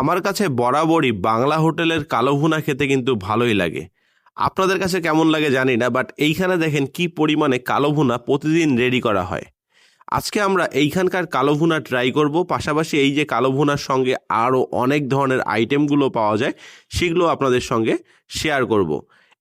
আমার কাছে বরাবরই বাংলা হোটেলের কালো ভুনা খেতে কিন্তু ভালোই লাগে। আপনাদের কাছে কেমন লাগে জানি না বাট এইখানে দেখেন কি পরিমাণে কালো ভুনা প্রতিদিন রেডি করা হয়। আজকে আমরা এইখানকার কালো ভুনা ট্রাই করব, পাশাপাশি এই যে কালো ভুনার সঙ্গে আরও অনেক ধরনের আইটেমগুলো পাওয়া যায়, সেগুলো আপনাদের সঙ্গে শেয়ার করব।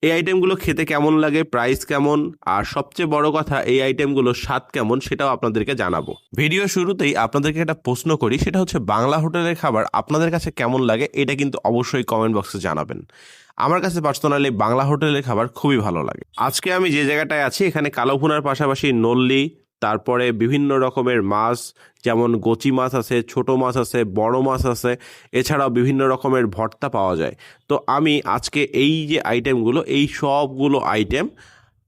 এই আইটেমগুলো খেতে কেমন লাগে প্রাইস কেমন, আর সবচেয়ে বড় কথা এই আইটেমগুলো স্বাদ কেমন সেটাও আপনাদেরকে জানাব। ভিডিও শুরুতেই আপনাদেরকে একটা প্রশ্ন করি, সেটা হচ্ছে বাংলা হোটেলের খাবার আপনাদের কাছে কেমন লাগে, এটা কিন্তু অবশ্যই কমেন্ট বক্সে জানাবেন। আমার কাছে পার্সোনালি বাংলা হোটেলের খাবার খুবই ভালো লাগে। আজকে আমি যে জায়গাটায় আছি, এখানে কালোভুনার পাশাপাশি নল্লি তারপরে বিভিন্ন রকমের মাছ, যেমন গচি মাছ আছে, ছোট মাছ আছে, বড় মাছ আছে, এছাড়াও বিভিন্ন রকমের ভর্তা পাওয়া যায়। তো আমি আজকে এই যে আইটেমগুলো এই সবগুলো আইটেম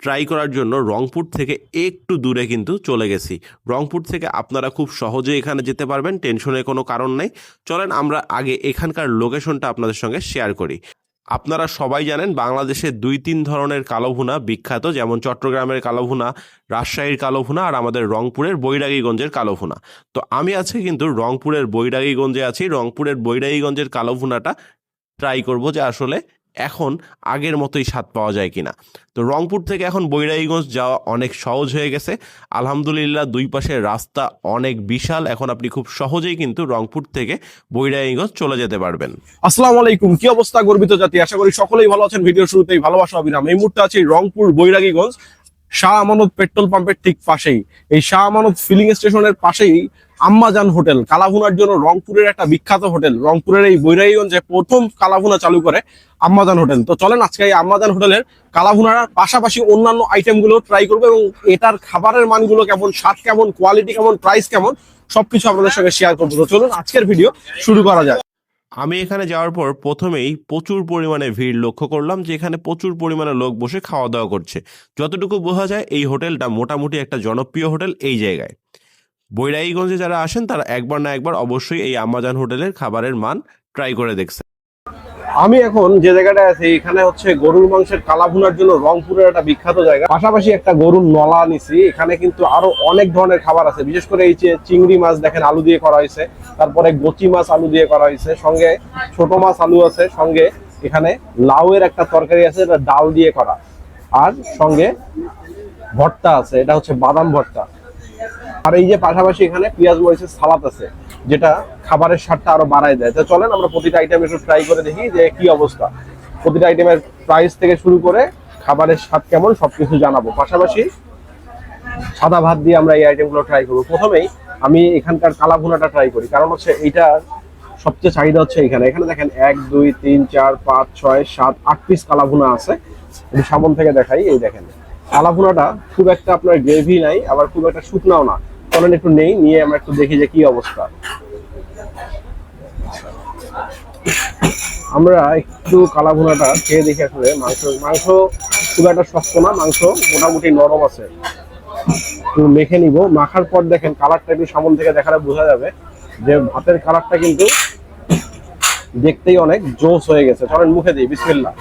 ট্রাই করার জন্য রংপুর থেকে একটু দূরে কিন্তু চলে গেছি। রংপুর থেকে আপনারা খুব সহজে এখানে যেতে পারবেন, টেনশনের কোনো কারণ নেই। চলেন আমরা আগে এখানকার লোকেশনটা আপনাদের সঙ্গে শেয়ার করি। আপনারা সবাই জানেন বাংলাদেশে দুই তিন ধরনের কালো ভুনা বিখ্যাত, যেমন চট্টগ্রামের কালো ভুনা রাজশাহীর কালো ভুনা আর আমাদের রংপুরের বৈরাগীগঞ্জের কালো ভুনা তো আমি আছি কিন্তু রংপুরের বৈরাগীগঞ্জে আছি। রংপুরের বৈরাগীগঞ্জের কালো ভুনাটা ট্রাই করব যে আসলে এখন আগের মতোই স্বাদ পাওয়া যায় কিনা। তো রংপুর থেকে এখন বৈরাগীগঞ্জ যাওয়া অনেক সহজ হয়ে গেছে। আলহামদুলিল্লাহ দুই পাশের রাস্তা অনেক বিশাল। এখন আপনি খুব সহজেই কিন্তু রংপুর থেকে বৈরাগীগঞ্জ চলে যেতে পারবেন। আসসালামু আলাইকুম। কি অবস্থা গর্বিত জাতি? আশা করি সকলেই ভালো আছেন। ভিডিও শুরুতেই ভালোবাসা, অবিরাম। এই মুহূর্তে আছে রংপুর বৈরাগীগঞ্জ, শাহ আমানত পেট্রোল পাম্পের ঠিক পাশেই। এই শাহ আমানত ফিলিং স্টেশনের পাশেই আম্মাজান হোটেল, কালাভুনার জন্য রংপুরের একটা বিখ্যাত হোটেল, রংপুরের এই বৈরাগীগঞ্জে প্রথম কালাভুনা চালু করে আম্মাজান হোটেল। তো চলেন আজকে এই আম্মাজান হোটেলের কালাভুনার পাশাপাশি অন্যান্য আইটেমগুলো ট্রাই করব এবং এটার খাবারের মানগুলো কেমন, স্বাদ কেমন কোয়ালিটি কেমন প্রাইস কেমন, সবকিছু আপনাদের সঙ্গে শেয়ার করব। তো চলুন আজকের ভিডিও শুরু করা যায় আমি এখানে যাওয়ার পর প্রথমেই প্রচুর পরিমাণে ভিড় লক্ষ্য করলাম যে এখানে প্রচুর পরিমাণে লোক বসে খাওয়া দাওয়া করছে। যতটুকু বোঝা যায় এই হোটেলটা মোটামুটি একটা জনপ্রিয় হোটেল এই জায়গায়। বৈরাগীগঞ্জে যারা আসেন, তারা একবার না একবার অবশ্যই এই আমাজান হোটেলের খাবারের মান ট্রাই করে দেখছে আমি এখন যে জায়গাটায় আছি, এখানে হচ্ছে গরুর মাংসের কালা কালাভুনার জন্য রংপুরের একটা বিখ্যাত জায়গা। পাশাপাশি একটা গরুর নলা নিছি, এখানে কিন্তু আরও অনেক ধরনের খাবার আছে। বিশেষ করে এই যে চিংড়ি মাছ দেখেন, আলু দিয়ে করা হয়েছে। তারপরে গচি মাছ আলু দিয়ে করা হয়েছে। সঙ্গে ছোট মাছ আলু আছে, সঙ্গে এখানে লাউয়ের একটা তরকারি আছে, এটা ডাল দিয়ে করা। আর সঙ্গে ভর্তা আছে, এটা হচ্ছে বাদাম ভর্তা। আর এই যে পাশাপাশি এখানে পেঁয়াজ মরিচের সালাদ আছে, যেটা খাবারের স্বাদটা আরও বাড়ায় দেয়। তো চলেন আমরা প্রতিটা আইটেম একটু ট্রাই করে দেখি যে কি অবস্থা। প্রতিটা আইটেমের প্রাইস থেকে শুরু করে খাবারের স্বাদ কেমন, সবকিছু জানাব। পাশাপাশি সাদা ভাত দিয়ে আমরা এই আইটেমগুলো ট্রাই করব। প্রথমেই আমি এখানকার কালা ভুনাটা ট্রাই করি, কারণ হচ্ছে এইটার সবচেয়ে চাহিদা হচ্ছে এখানে। এখানে দেখেন এক, দুই, তিন, চার, পাঁচ, ছয়, সাত, আট পিস কালা ভুনা আছে সামন থেকে দেখাই, এই দেখেন। কালা ভুনাটা খুব একটা আপনার গ্রেভি নাই, আবার খুব একটা শুকনাও না। চলেন একটু নেই, নিয়ে আমরা একটু দেখি যে কি অবস্থা। আমরা একটু কালা ভুনাটা খেয়ে দেখি আসলে, মাংস মাংস খুব একটা শক্ত না, মাংস মোটামুটি নরম আছে। মেখে নিব। মাখার পর দেখেন কালারটা একটু সামন থেকে দেখালে বোঝা যাবে যে ভাতের কালারটা কিন্তু দেখতেই অনেক জোস হয়ে গেছে। চলেন মুখে দিই, বিসমিল্লাহ।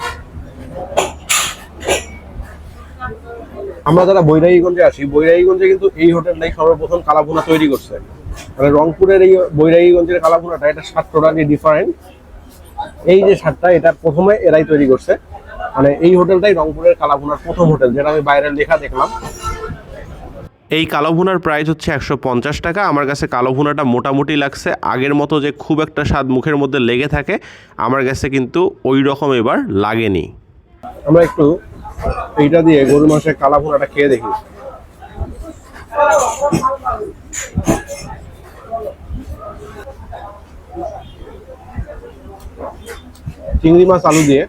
আমরা যারা বৈরাগীগঞ্জে আসি বৈরাগীগঞ্জে কিন্তু এই হোটেলটাই সর্বপ্রথম কালাভুনা তৈরি করছে। মানে রংপুরের এই বৈরাগীগঞ্জের কালাভুনাটা এটা সাত টোটালি ডিফারেন্ট এই যে সাতটা এটা প্রথমে এরাই তৈরি করছে। মানে এই হোটেলটাই রংপুরের কালাভুনার প্রথম হোটেল যেটা আমি বাইরের লেখা দেখলাম। এই কালো ভুনার প্রাইস হচ্ছে একশো পঞ্চাশ টাকা। আমার কাছে কালো ভুনাটা মোটামুটি লাগছে। আগের মতো যে খুব একটা স্বাদ মুখের মধ্যে লেগে থাকে আমার কাছে কিন্তু ওই রকম এবার লাগেনি। আমরা একটু এইটা দিয়ে গরু মাংসের কালা ভুনাটা খেয়ে দেখি। চিংড়ি মাছ, আলু দিয়ে।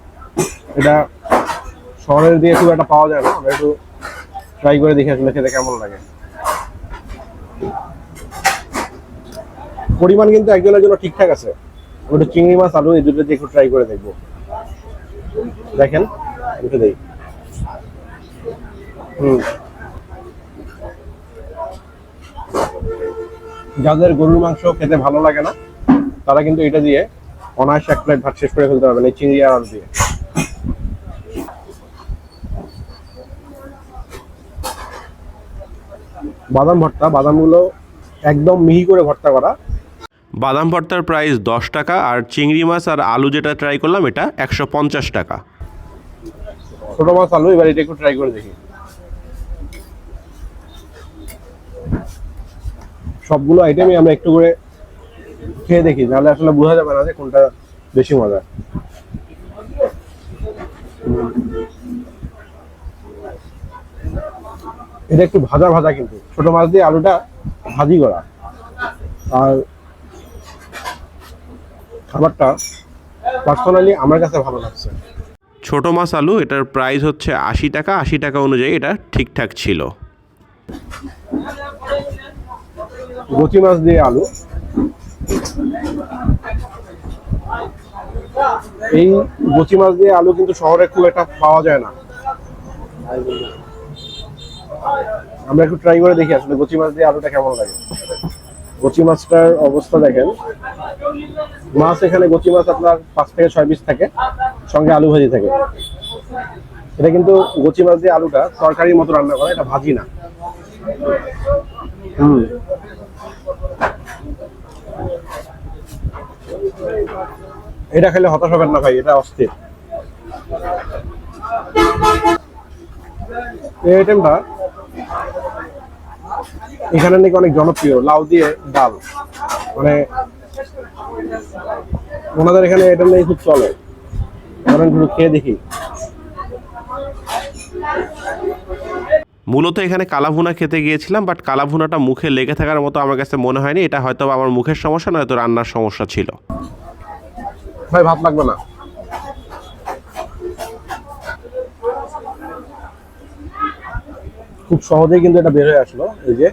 এটা শহরের দিয়ে খুব একটা পাওয়া যায় না। একটু ট্রাই করে দেখি আসলে খেতে কেমন লাগে। পরিমাণ কিন্তু একজনের জন্য ঠিকঠাক আছে। একটু চিংড়ি মাছ, আলু, এই দুটো দিয়ে একটু ট্রাই করে দেখব। দেখেন দেই হুম যাদের গরুর মাংস খেতে ভালো লাগে না তারা কিন্তু এটা দিয়ে অনায়াসে এক প্লেট ভাত শেষ করে ফেলতে পারবেন এই চিংড়ি আর দিয়ে। বাদাম ভর্তা বাদামগুলো একদম মিহি করে ভর্তা করা। বাদাম ভর্তার প্রাইস দশ টাকা আর চিংড়ি মাছ আর আলু যেটা ট্রাই করলাম এটা একশো পঞ্চাশ টাকা। ছোট মাছ আলু এবার এটা একটু ট্রাই করে দেখি। সবগুলো আইটেমই আমরা একটু করে খেয়ে দেখি, নাহলে আসলে বোঝা যাবে না যে কোনটা বেশি মজা এটা একটু ভাজা ভাজা কিন্তু, ছোট মাছ দিয়ে আলুটা ভাজি করা। আর খাবারটা পার্সোনালি আমার কাছে ভালো লাগছে। ছোট মাছ আলু, এটার প্রাইস হচ্ছে আশি টাকা আশি টাকা অনুযায়ী এটা ঠিকঠাক ছিল। গচি মাছ দিয়ে আলু। এই গচি মাছ দিয়ে আলু কিন্তু শহরে খুব একটা পাওয়া যায় না। আমরা একটু ট্রাই করে দেখি আসলে গচি মাছ দিয়ে আলুটা কেমন লাগে। গচি মাছটার অবস্থা দেখেন। মাছ এখানে গচি মাছ আপনার পাঁচ থেকে ছয় পিস থাকে, সঙ্গে আলু ভাজি থাকে। এটা কিন্তু গচি মাছ দিয়ে আলুটা তরকারির মতো রান্না করা, এটা ভাজি না। হুম। এটা খেলে হতাশ হবেন না ভাই, এটা অস্থির। এই আইটেমটা এখানে নাকি অনেক জনপ্রিয়, লাউ দিয়ে ডাল। মানে ওনাদের এখানে এটা নিয়ে খুব চলে। খেয়ে দেখি। মূলত এখানে কালাভুনা খেতে গিয়েছিলাম বাট কালাভুনাটা মুখে লেগে থাকার মতো আমার কাছে মনে হয়নি। এটা হয়তো আমার মুখের সমস্যা, নয়তো রান্নার সমস্যা ছিল। ভাই, ভাত লাগবে না। খুব সহজেই কিন্তু এটা বের হয়ে আসলো, এই যে।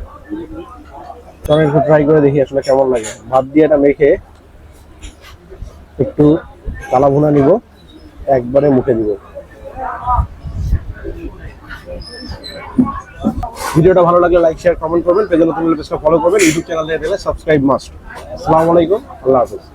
একটু ট্রাই করে দেখি আসলে কেমন লাগে। ভাত দিয়ে এটা মেখে একটু কালা ভুনা নিব, একবারে মুখে দিব। ভিডিওটা ভালো লাগলে লাইক শেয়ার কমেন্ট করবেন। পেজে নতুন ফলো করবেন। ইউটিউব চ্যানেল সাবস্ক্রাইব মাস্ট আসসালামু আলাইকুম। আল্লাহ হাফিজ।